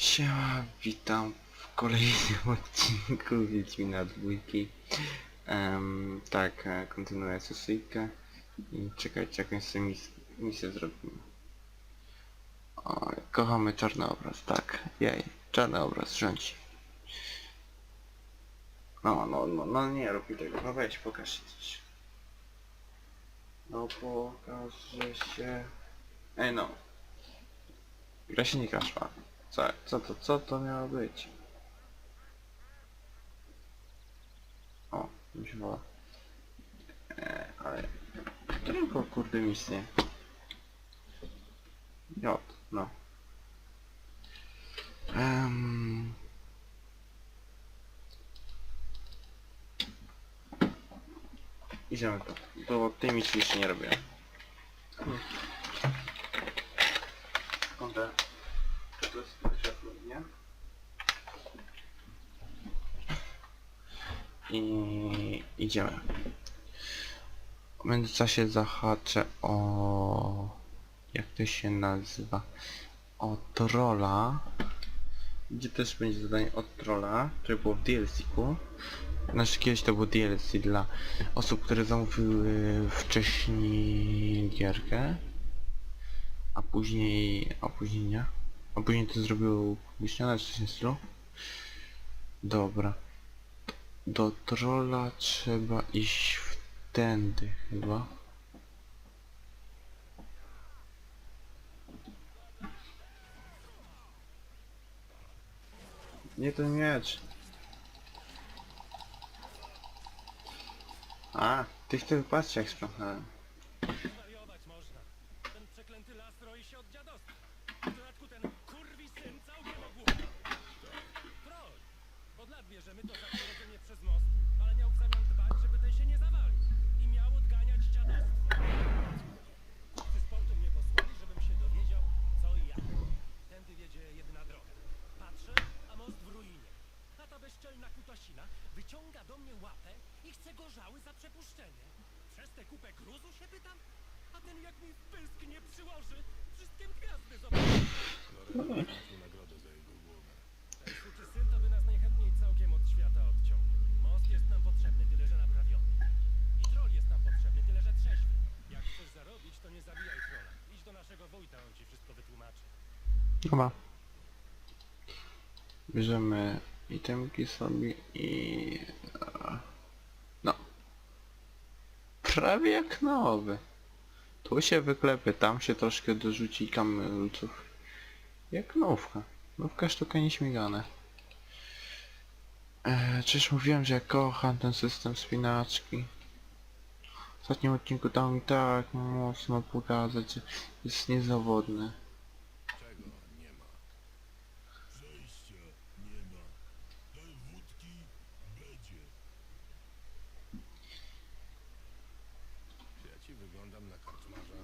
Siema, witam w kolejnym odcinku Wiedźmina dwójki. Em, tak, e, kontynuuję sesyjkę i czekajcie jakąś sobie mis misję zrobimy. O, kochamy czarny obraz, tak, jej, czarny obraz rządzi. No, no, no, no nie rób mi tego, no weź, pokaż się coś. No pokaże się... Ej no. Gra się nie kaszła. Co, co to, co to miało być? O, mi się woła. E, ale... Tylko kurde misję. J, no. Um... Idziemy to. Do tej misji jeszcze nie robiłem. Kąte. Czy to jest światło, nie? I idziemy. W międzyczasie zahaczę o... Jak to się nazywa? O trolla. Gdzie też będzie zadanie od trolla, które było w DLC-ku. Znaczy kiedyś to było DLC dla osób, które zamówiły wcześniej gierkę. A później... a później nie. A później to zrobił w tym stylu? Dobra. Do trolla trzeba iść wtędy chyba. Nie ten miecz. A, tych tych patrzcie jak sprzątnąłem. Wyciąga do mnie łapę i chce gorzały za przepuszczenie. Przez tę kupę gruzu się pytam? A ten jak mi pysk nie przyłoży, wszystkim gwiazdy zobaczy. Ten suczy syn to by nas najchętniej całkiem od świata odciął. Most jest nam potrzebny, tyle że naprawiony. I troll jest nam potrzebny, tyle że trzeźwy. Jak chcesz zarobić, to nie zabijaj trolla. Idź do naszego wójta, on ci wszystko wytłumaczy. Chyba. Bierzemy itemki sobie i... e, No. Prawie jak nowy. Tu się wyklepy, tam się troszkę dorzuci kamulców. Jak nówka. Nówka sztuka nieśmigane. Eee, czyż mówiłem, że ja kocham ten system spinaczki. W ostatnim odcinku dał mi tak mocno pokazać, że jest niezawodny. Ja ci wyglądam na karczmarza.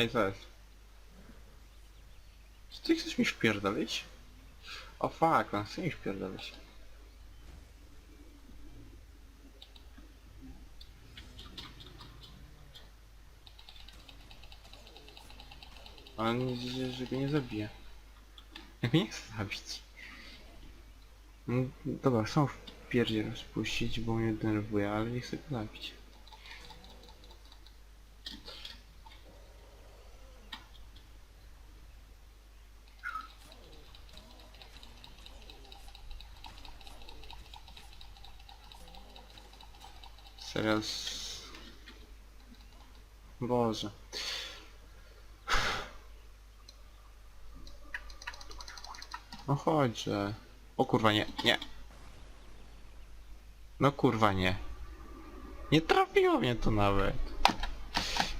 Ej, jest? Czy ty chcesz mi wpierdolić? O fuck, on chce mi wpierdolić. Ale nie, że, go nie zabije. Jak mnie nie chce zabić. No, dobra, chcę w pierdzie spuścić, bo mnie denerwuje, ale nie chcę go zabić. S... Boże. No chodźże. O kurwa nie, nie. No kurwa nie. Nie trafiło mnie to nawet.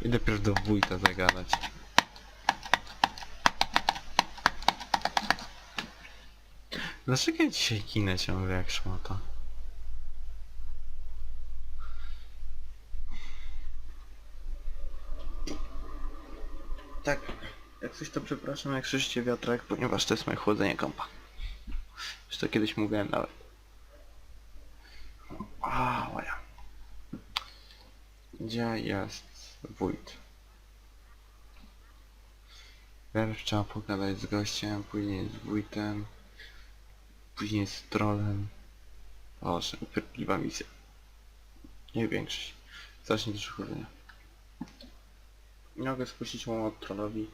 Idę pierw do wójta zagadać. Dlaczego ja dzisiaj kinę ciągle jak szmata? Tak, jak coś to przepraszam, jak słyszycie wiatrak, ponieważ to jest moje chłodzenie kompa. Już to kiedyś mówiłem nawet. A, moja. Gdzie jest? wójt. Najpierw trzeba pogadać z gościem, później z wójtem, później z trolem. Boże, upierdliwa misja. Nie większość. Zacznij do szkolenia. Nie mogę spuścić mu trollowi.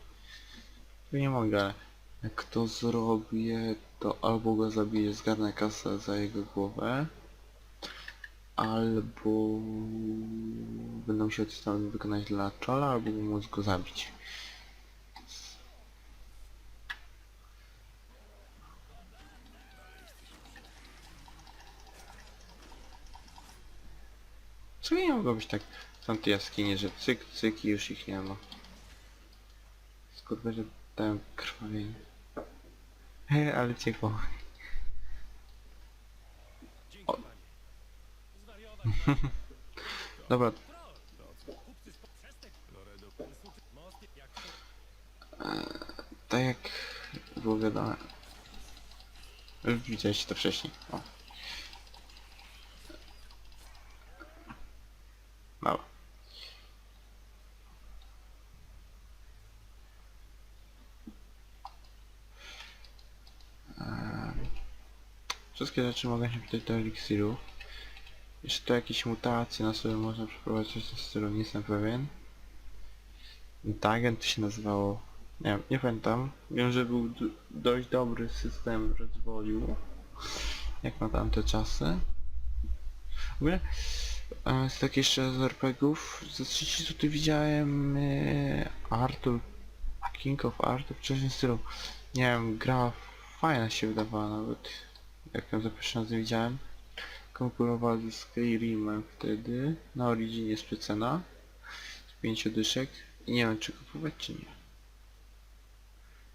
To nie mogę, jak to zrobię, to albo go zabiję, zgarnę kasę za jego głowę, albo będę musiał coś tam wykonać dla trolla, albo móc go zabić. Co nie mogło być tak w tamtej jaskini, że cyk, cyk i już ich nie ma. Skąd będzie tam krwawienie? He, ale ciepło. O. Dobra, to... tak jak było wiadomo. Widzieliście to wcześniej. O. Wszystkie rzeczy mogę się przydać do eliksirów. Jeszcze tu jakieś mutacje na sobie można przeprowadzić w tym stylu, nie jestem pewien. Dagen to się nazywało. Nie wiem, nie pamiętam. Wiem, że był dość dobry system rozwoju. Jak na tamte czasy. W ogóle z takich jeszcze z RPGów, ze trzeci tutaj widziałem e, Arthur, King of Arthur, w czymś stylu. Nie wiem, gra fajna się wydawała nawet. Jak ją za pierwszy raz widziałem. Konkurowała ze Skyrimem wtedy, na Originie z. Z pięciu dyszek. I nie wiem czy kupować czy nie.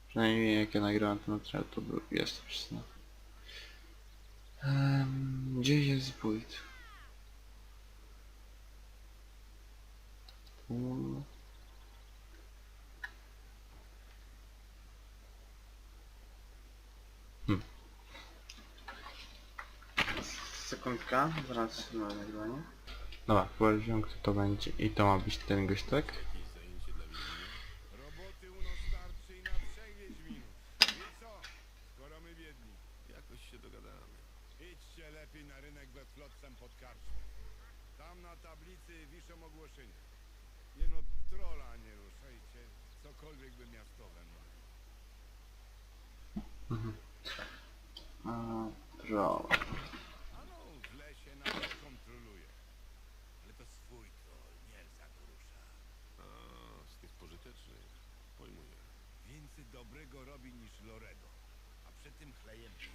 Przynajmniej jak ja nagrałem ten materiał to był, jest przyzna. Um, gdzie jest? Tu. Hmm. Sekundka, zaraz na nagrywanie. Dobra, chyba wiem kto to będzie i to ma być ten gość, tak? jakieś zajęcie dla Wiedźmina? Roboty u nas starczy i na trzech Wiedźminów. I co? Skoro my biedni. Jakoś się dogadamy. Idźcie lepiej na rynek we pod. Tam na tablicy wiszą ogłoszenia. Nie no, trola nie ruszajcie. Cokolwiek by miastowe. A no, w lesie nas kontroluje. Ale to swój troll, nie za to rusza. A, z tych pożytecznych. Pojmuję. Więcej dobrego robi niż Loredo. A przy tym chlejem pi.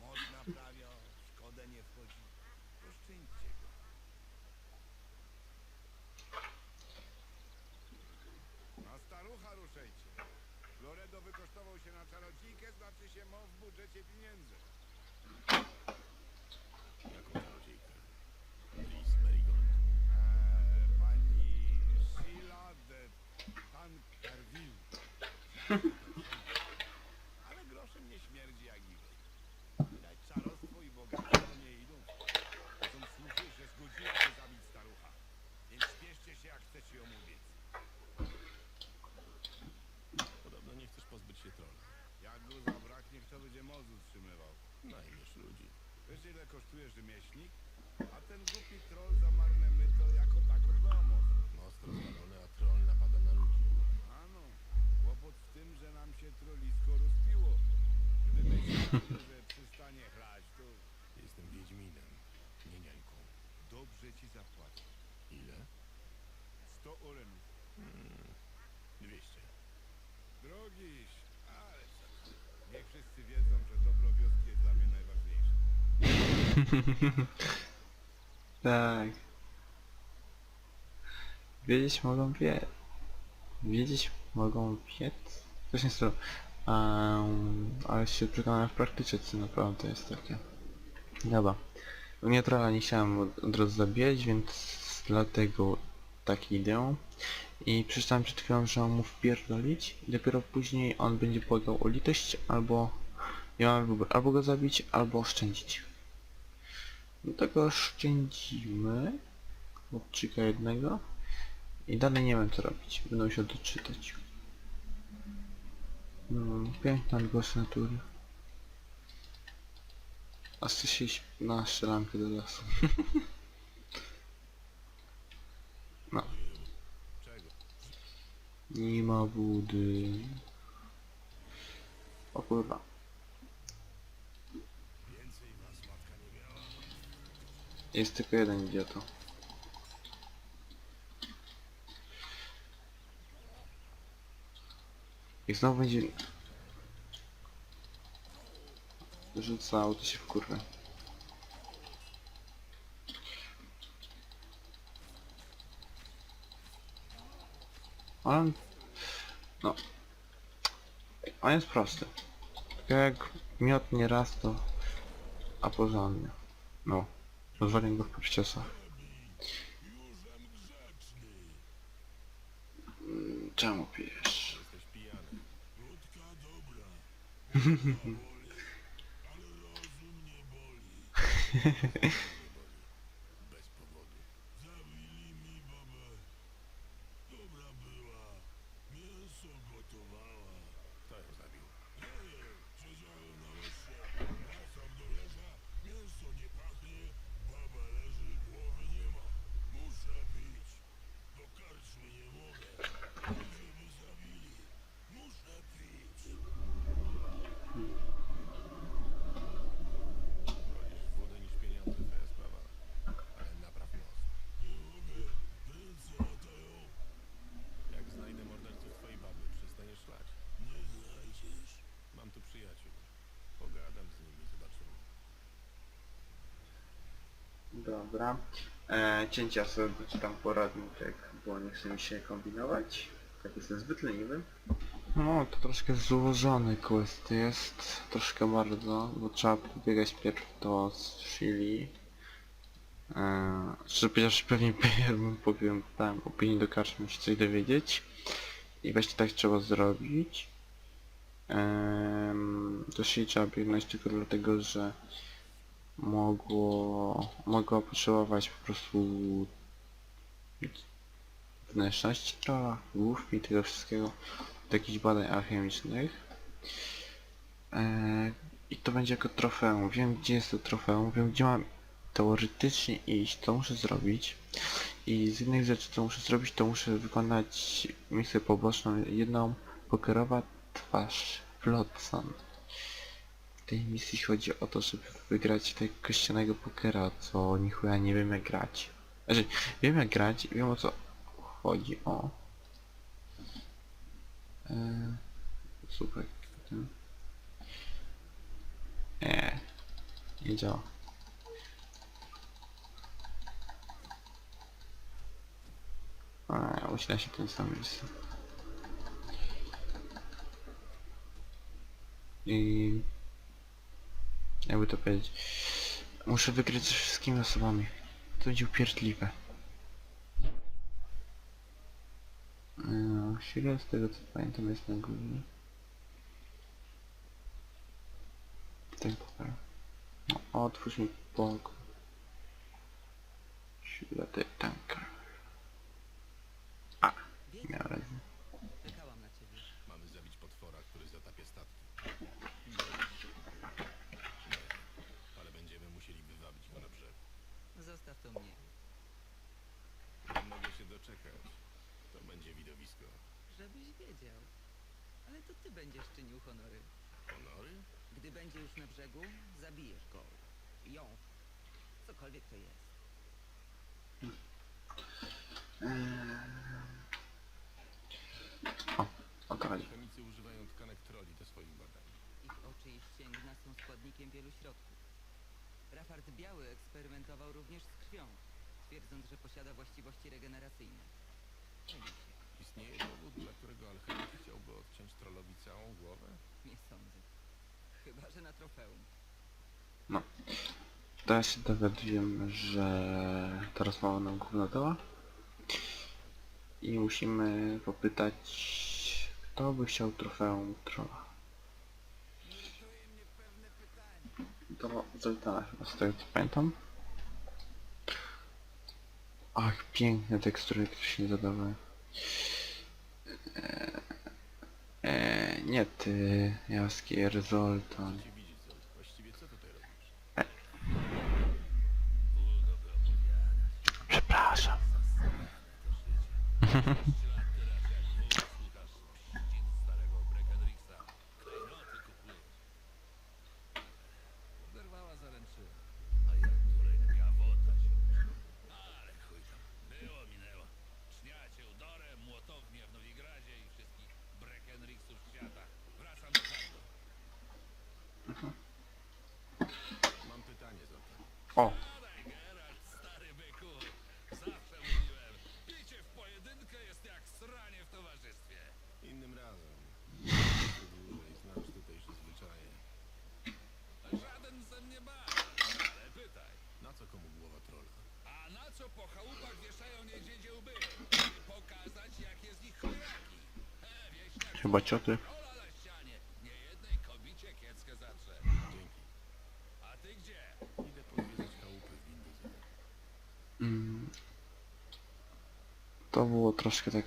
Moc naprawia, szkodę nie wchodzi. Oszczędźcie go. Na starucha ruszajcie. Loredo wykosztował się na czarodziejkę, znaczy się ma w budżecie pieniędzy. Jaką czarodziejkę? Liz Merigold. Eee, pani Sheila de Tankerville. Ale groszem nie śmierdzi jak iwej. Widać czarostwo i bogactwo nie idą. Są słuchy, że zgodziła się zabić starucha. Więc śpieszcie się jak chcecie ją ubiec. Podobno nie chcesz pozbyć się trolla. Jak go zabraknie, kto będzie mozu utrzymywał? Najmiesz ludzi. Wiesz ile kosztuje rzemieślnik? A ten głupi troll za marne myto jako tako dba o most. Most rozwalony, a troll napada na ludzi. Ano, kłopot w tym, że nam się trolisko rozpiło. Gdyby się że przestanie chlać, to Jestem Wiedźminem, nie niańką. dobrze ci zapłacę. Ile? 100 oremów. 200. Drogiś, ale co tam. Niech wszyscy wiedzą, że dobro wioski jest dla mnie najważniejsze. Tak. Wiedzieć mogą wie. Wiedzieć mogą wiec. Coś nie stylu. Um, ale się przekonałem w praktyce, co naprawdę jest takie. Dobra. Trochę nie chciałem od, od razu zabijać, więc dlatego tak idę. I przeczytałem przed chwilą, że mam mu wpierdolić i dopiero później on będzie błagał o litość, albo ja mam wybór, albo go zabić, albo oszczędzić. No to go oszczędzimy. Chłopczyka jednego. I dalej nie wiem co robić. Będę musiał doczytać. No, piękna odgłos natury. A chcę się iść na strzelankę do lasu. no. Nie ma budy. O kurwa. Jest tylko jeden idiota. I znowu będzie... Rzucał, to się wkurwę. On... No. On jest prosty. Jak miot nie raz to... A porządnie. No. Rozwaliłem go w parciosach. Mm, Czemu pijesz? Jesteś pijany. Bez powodu. Zabili mi babę. Dobra była. Mięso gotowała. Kto ją zabił? Nie, siedziałem na lesie. Wracam do leża. Mięso nie pachnie. Baba leży, głowy nie ma. Muszę pić. Do karczmy nie mogę. Ludzie mnie zabili. Muszę pić. Wolisz wodę niż pieniądze, twoja sprawa. Ale napraw most. Nie mogę. Ręce latają. Jak znajdę morderców twojej baby, przestaniesz szlać. Nie znajdziesz. Mam tu przyjaciół. Pogadam z nimi, zobaczymy. Dobra. E, cięcia sobie czytam poradnik, bo nie chce mi się kombinować. Tak jestem zbyt leniwy. No, to troszkę złożony quest jest. Troszkę bardzo, bo trzeba pobiegać pierw do Shili. Eee, powiedziawszy, pewnie bym powiem, dałem opinię do karczmy, się coś dowiedzieć. I właśnie tak trzeba zrobić. Ehm, do trzeba biegnąć tylko dlatego, że mogło, mogła potrzebować po prostu wnętrzności trolla, głów i tego wszystkiego do jakichś badań alchemicznych. Eee, I to będzie jako trofeum. Wiem gdzie jest to trofeum, wiem gdzie mam teoretycznie iść, co muszę zrobić. I z jednych rzeczy co muszę zrobić, to muszę wykonać misję poboczną, jedną pokerowa twarz Flotsam. W tej misji chodzi o to, żeby wygrać tego kościanego pokera, co nichuja nie wiem jak grać. Znaczy, wiem jak grać i wiem o co chodzi, o. Eee, super. Eee, nie działa. A, uśla się ten sam miejsce. I... Jakby to powiedzieć... Muszę wygrać ze wszystkimi osobami. To będzie upierdliwe. No, chwilę z tego co pamiętam jest na górze. Ten pokaż. No, otwórz mi pokój. Świetny tanker. A, miałem rację. Czekałam na ciebie. Mamy zabić potwora, który zatapia statki. Ale będziemy musieli wywabić go na brzeg. Zostaw to mnie. Nie mogę się doczekać. To będzie widowisko. Żebyś wiedział. Ale to ty będziesz czynił honory. Honory? Gdy będzie już na brzegu, zabijesz go. Ją. Cokolwiek to jest. O, o to chodzi. Chemicy używają tkanek troli do swoich badań. Ich oczy i ścięgna są składnikiem wielu środków. Rafart Biały eksperymentował również z krwią, twierdząc, że posiada właściwości regeneracyjne. Istnieje dowód, dla którego alchemik chciałby odciąć trollowi całą głowę? Nie sądzę. Chyba, że na trofeum. Teraz się dowiadujemy, że ta rozmowa nam gówno dała. I musimy popytać, kto by chciał trofeum trolla. To Zoltana chyba z tego co pamiętam. Ach, piękne tekstury, które się. Eee, eee, nie ty, Jaskier, Zoltan. Cię widzieć, Zol. Właściwie co tutaj robisz? Przepraszam. Zerwała zaręczyła. A ja której gawota się Ale chuj tam. Było, minęło. Szniacie udorem, młotownie w Nowigradzie i wszystkich Breckenrixów świata. Wracam do handlu. Mam pytanie, Zoltan. O, Podaj, Geralt, stary byku. Zawsze mówiłem, picie w pojedynkę jest jak sranie w zwyczaje. Żaden ze mnie ma, ale pytaj. Na co komu głowa trolla? A na co po chałupach wieszają niedźwiedzie pokazać, jakie z nich chojaki. Chyba cioty. rola na ścianie. Nie jednej kobicie kieckę zatrze. Dzięki. A ty gdzie? Idę podwiedzać chałupy w Windows. Mm. To było troszkę tak...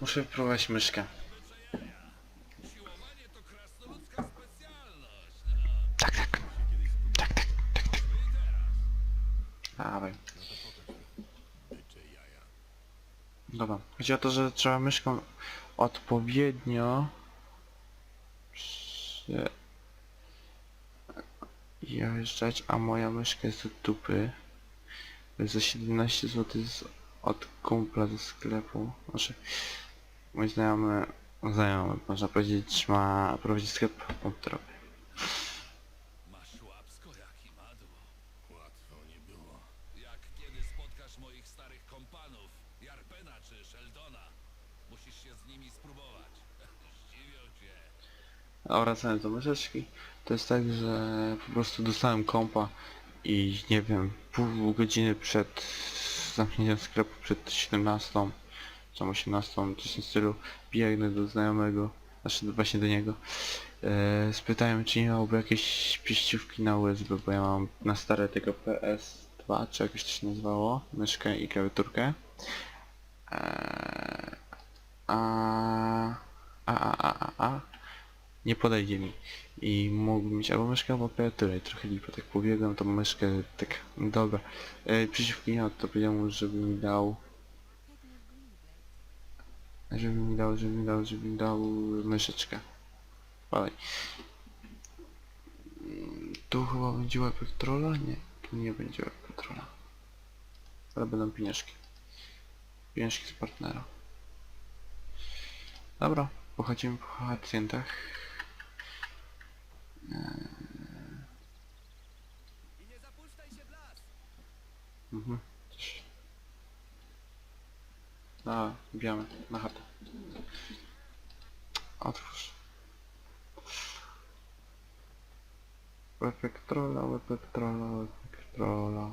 Muszę wprowadzić myszkę. Tak, tak. Tak, tak, tak, tak. Dawaj. Dobra. Chodzi o to, że trzeba myszką odpowiednio się jeżdżać, a moja myszka jest od dupy. Za 17 zł z, od kumpla ze sklepu. Znaczy, mój znajomy, znajomy, można powiedzieć, ma prowadzi sklep komputerowy. Masz. A wracając do myszeczki, to jest tak, że po prostu dostałem kompa i nie wiem, pół godziny przed zamknięciem sklepu, przed 17, czy tam 18, coś w tym stylu, biegnę do znajomego, znaczy właśnie do niego, e, spytałem czy nie miałby jakiejś pieściówki na USB, bo ja mam na stare tego PS2, czy jakoś to się nazywało, myszkę i klawiaturkę. E, a, a, a, a, a, a, nie podejdzie mi. I mógłbym mieć albo myszkę, albo klawiaturę. I trochę lipa, tak pobiegłem tą myszkę, tak, dobra. E, przeciwko nie, to powiedziałem mu, żeby mi dał, żeby mi dał, żeby mi dał, żeby mi dał myszeczkę. Dalej. Tu chyba będzie łeb trolla? Nie, tu nie będzie łeb trolla. Ale będą pieniążki. Pieniążki z partnera. Dobra, pochodzimy po pacjentach. I nie zapuszczaj się w las! Mhm. Coś. A, bijamy na chatę. Otwórz. Łepek trolla, łepek trolla, łepek trolla.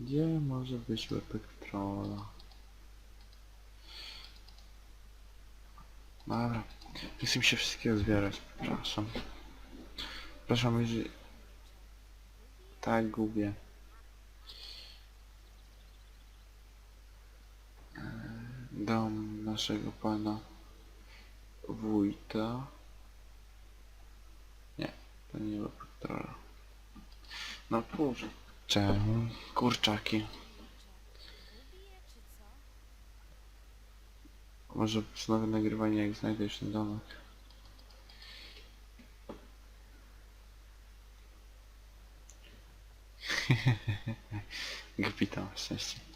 Gdzie może być łepek trolla? Dobra. Nie chcę mi się wszystkiego zbierać, przepraszam. Przepraszam, jeżeli... Tak, gubię. Dom naszego pana wójta. Nie, to nie był patrola. No kurczę. Kurczaki. Może wznowię nagrywanie jak znajdę ten domek. Gupita, na szczęście.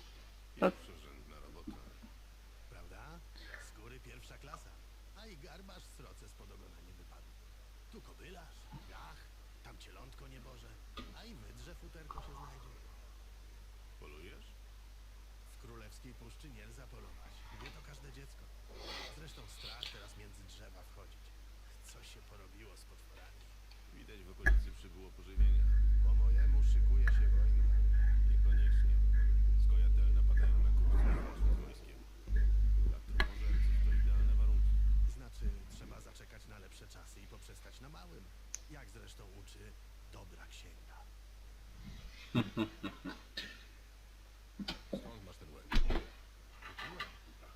Skąd masz ten łeb? Kupiłem.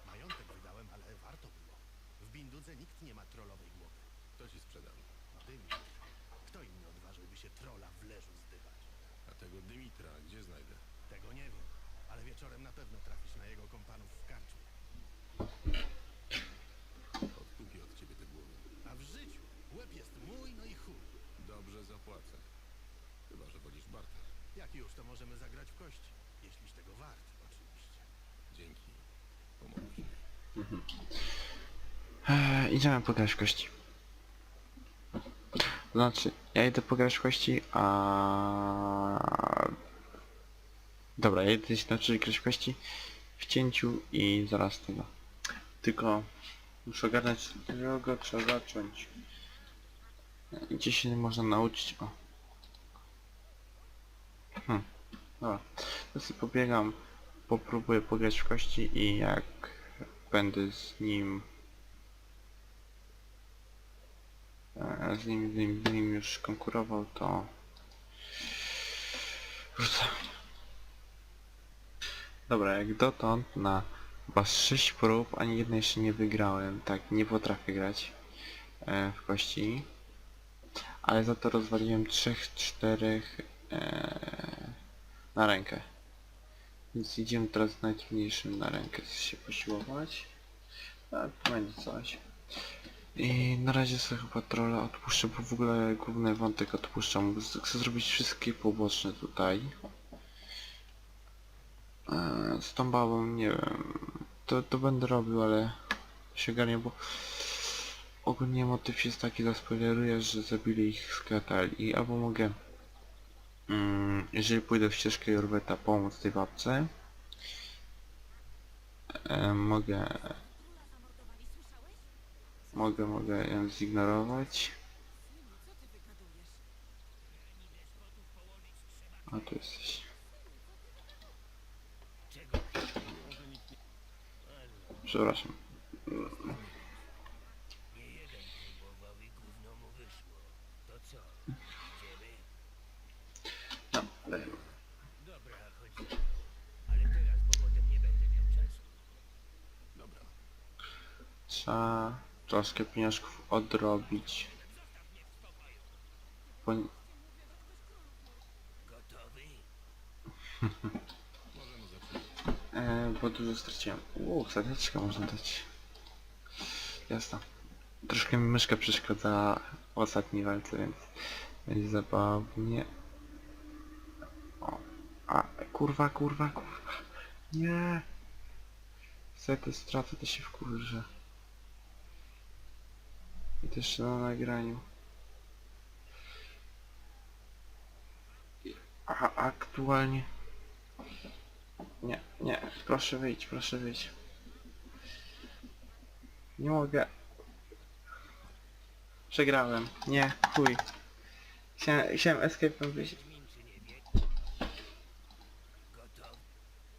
Majątek wydałem, ale warto było. W Bindudze nikt nie ma trollowej głowy. Kto ci sprzedał? Dymitr. Kto inny odważyłby się trola w leżu zdywać? A tego Dymitra gdzie znajdę? Tego nie wiem, ale wieczorem na pewno trafisz na jego kompanów w karczmie. Odkupię od ciebie te głowy. A w życiu łeb jest mój, no i chuj. Dobrze zapłacę. Chyba, że wolisz barter. Jak już, to możemy zagrać w kości. Jeśliś tego wart, oczywiście. Dzięki. Pomogłeś. Eee, idziemy pograć w kości. Znaczy, ja idę pograć w kości, a... Dobra, ja idę się nauczyć grać w kości w cięciu i zaraz tego. Tylko muszę ogarnąć z którego trzeba zacząć. Gdzie się można nauczyć? O. Hmm. Dobra. To sobie pobiegam, popróbuję pograć w kości i jak będę z nim e, z nim, z nim, z nim już konkurował, to rzucę. Dobra, jak dotąd na chyba z 6 prób ani jednej jeszcze nie wygrałem, tak, nie potrafię grać e, w kości. Ale za to rozwaliłem 3-4 e, na rękę. Więc idziemy teraz najtrudniejszym na rękę się posiłować. Tak, będzie coś. I na razie sobie chyba trolla odpuszczę, bo w ogóle główny wątek odpuszczam. Chcę zrobić wszystkie poboczne tutaj. Eee, Z tą babą nie wiem. To, to będę robił, ale się garnię, bo ogólnie motyw jest taki, zaspoileruję, że zabili ich z KTL i albo mogę mm, jeżeli pójdę w ścieżkę Jorweta pomóc tej babce e, mogę? Mogę, mogę ją zignorować. A tu jesteś. Przepraszam. Nie jeden próbował i gówno mu wyszło. To co? Idziemy? No, ale Dobra, chodź za mną. Ale teraz, bo potem nie będę miał czasu. Dobra. Trzeba troszkę pieniążków odrobić. Bo... E, bo dużo straciłem. Uuu, serduszka można dać. Jasne. Troszkę mi myszka przeszkadzała w ostatniej walce, więc będzie zabawnie. O, a, kurwa, kurwa, kurwa. Nie. Sety stracę, to się wkurzę. I też na nagraniu. A aktualnie... Nie, nie, proszę wyjść, proszę wyjść. Nie mogę. Przegrałem. Nie, chuj. Chciałem, chciałem escape'em wyjść.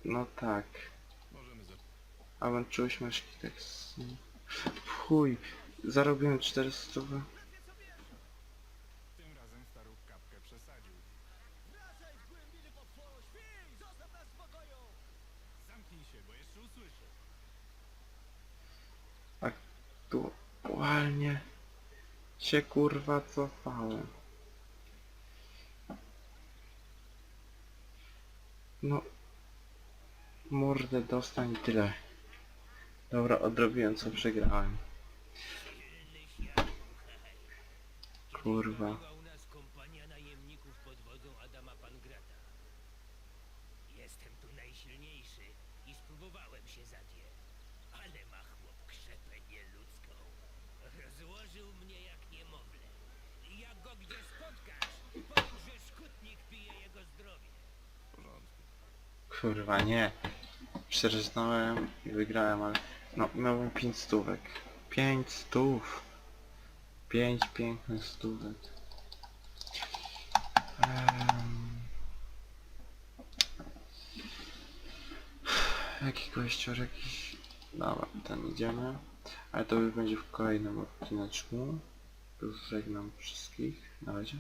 No tak. A włączyłeś myszki tak chuj. Zarobiłem 400 Tym razem starów kapkę przesadził. Wracaj w głębiny potworu, świń! Zostaw nas w spokoju! Zamknij się, bo jeszcze usłyszę. Aktualnie się kurwa cofałem. No. Mordę dostań tyle. Dobra, odrobiłem co przegrałem. Kurwa. u nas kompania najemników pod wodzą Adama Pangrata. Jestem tu najsilniejszy i spróbowałem się zadzieć. Ale ma chłop krzepę nieludzką. Rozłożył mnie jak niemowlę. I jak go gdzie spotkasz, powiedz, że szkutnik pije jego zdrowie. W porządku. Kurwa nie. Przeryznąłem i wygrałem, ale no miałem 5 stówek. 5 stów. 5 pięknych stówek. Um... Jaki kościor, jakiś... Dobra, ten idziemy. Ale to już będzie w kolejnym odcineczku. Już żegnam wszystkich. Na razie.